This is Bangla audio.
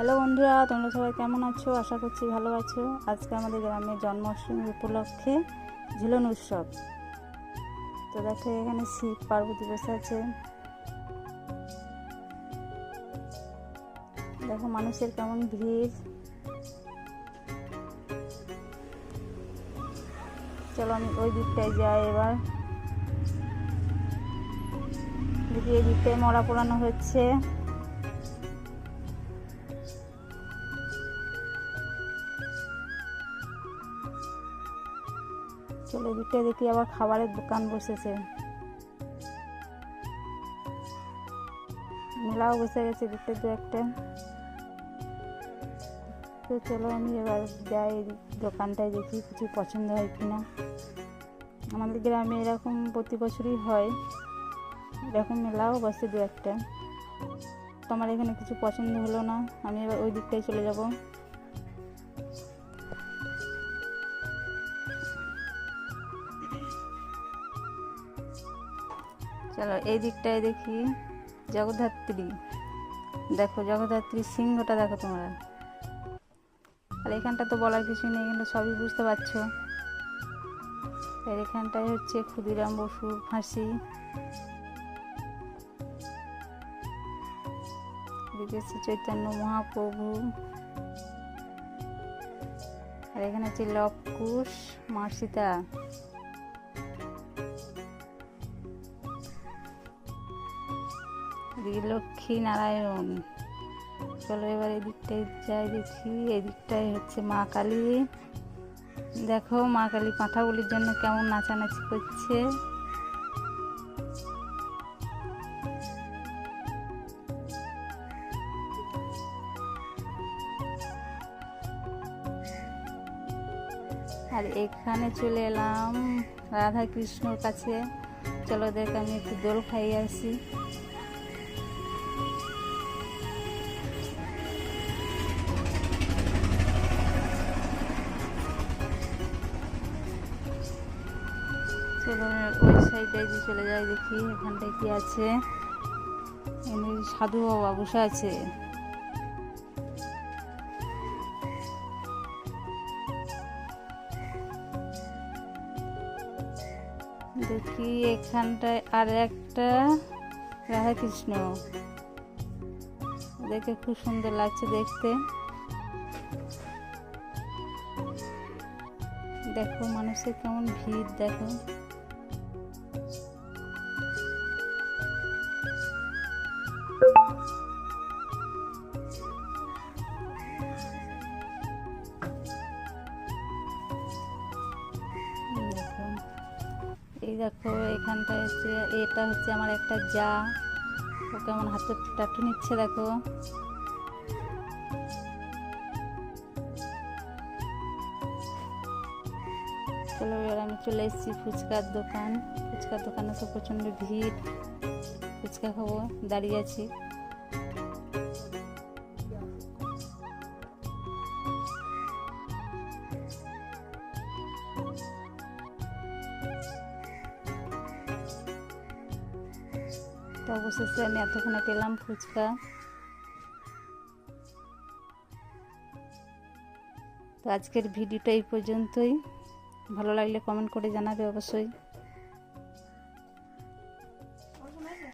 হ্যালো বন্ধুরা, তোমরা সবাই কেমন আছো? আশা করছি ভালো আছো। আজকে আমাদের গ্রামে জন্মাষ্টমী উপলক্ষে ঝুলন উৎসব। তো দেখো, এখানে শিব পার্বতী বসে আছে। দেখো, মানুষের কেমন ভিড়। চলো, আমি ওই দিকটায় যাই এবার। দেখি, এই দিকটায় মরা পোড়ানো হচ্ছে। চলো দিকটা দেখি আবার খাবারের দোকান বসেছে। মেলাও বসে গেছে দিকটা দু একটা। তো চলো আমি এবার যাই দোকানটায় দেখি কিছু পছন্দ হয় কিনা। আমাদের গ্রামে এরকম প্রতি বছরই হয়। এরকম মেলাও বসে দু একটা। তো আমার এখানে কিছু পছন্দ হলো না? আমি এবার ওই দিকটাই চলে যাব। চলো এই দিকটায় দেখি জগদ্ধাত্রী। দেখো, জগদ্ধাত্রীর সিংহটা দেখো তোমরা। আর এখানটা তো বলার কিছু নেই, কিন্তু সবই বুঝতে পারছ। আর এখানটায় হচ্ছে ক্ষুদিরাম বসুর ফাঁসি। এদিকে চৈতন্য মহাপ্রভু। আর এখানে হচ্ছে লবকুশ মার্সিতা। এদিকে লক্ষ্মী নারায়ণ। চলো এবার এদিকটায় যাই দেখি। এদিকটায় হচ্ছে মা কালী। দেখো মা কালী পাঁঠাগুলির জন্য কেমন নাচানাচি করছে। আর এখানে চলে এলাম রাধা কৃষ্ণর কাছে। চলো দেখ, আমি একটু দোল খাইয়ে আসি। চলো যাই দেখি এখানটায় কি আছে। এমনি সাধু বাবা বসে আছে। দেখি এখানটায় আর একটা রাধাকৃষ্ণ। দেখে খুব সুন্দর লাগছে দেখতে। দেখো মানুষের কেমন ভিড়, দেখো। এই দেখো, এখানটায় হচ্ছে, এটা হচ্ছে আমার একটা যা। ও কেমন হাতে টাটু নিচ্ছে, দেখো। চলো, এবার আমি চলে এসেছি ফুচকার দোকান। ফুচকার দোকানে তো প্রচণ্ড ভিড়। ফুচকা খাব, দাঁড়িয়ে আছি। তো অবশেষে আমি এতক্ষণে পেলাম ফুচকা। তো আজকের ভিডিওটা এই পর্যন্তই। ভালো লাগলে কমেন্ট করে জানাবে অবশ্যই।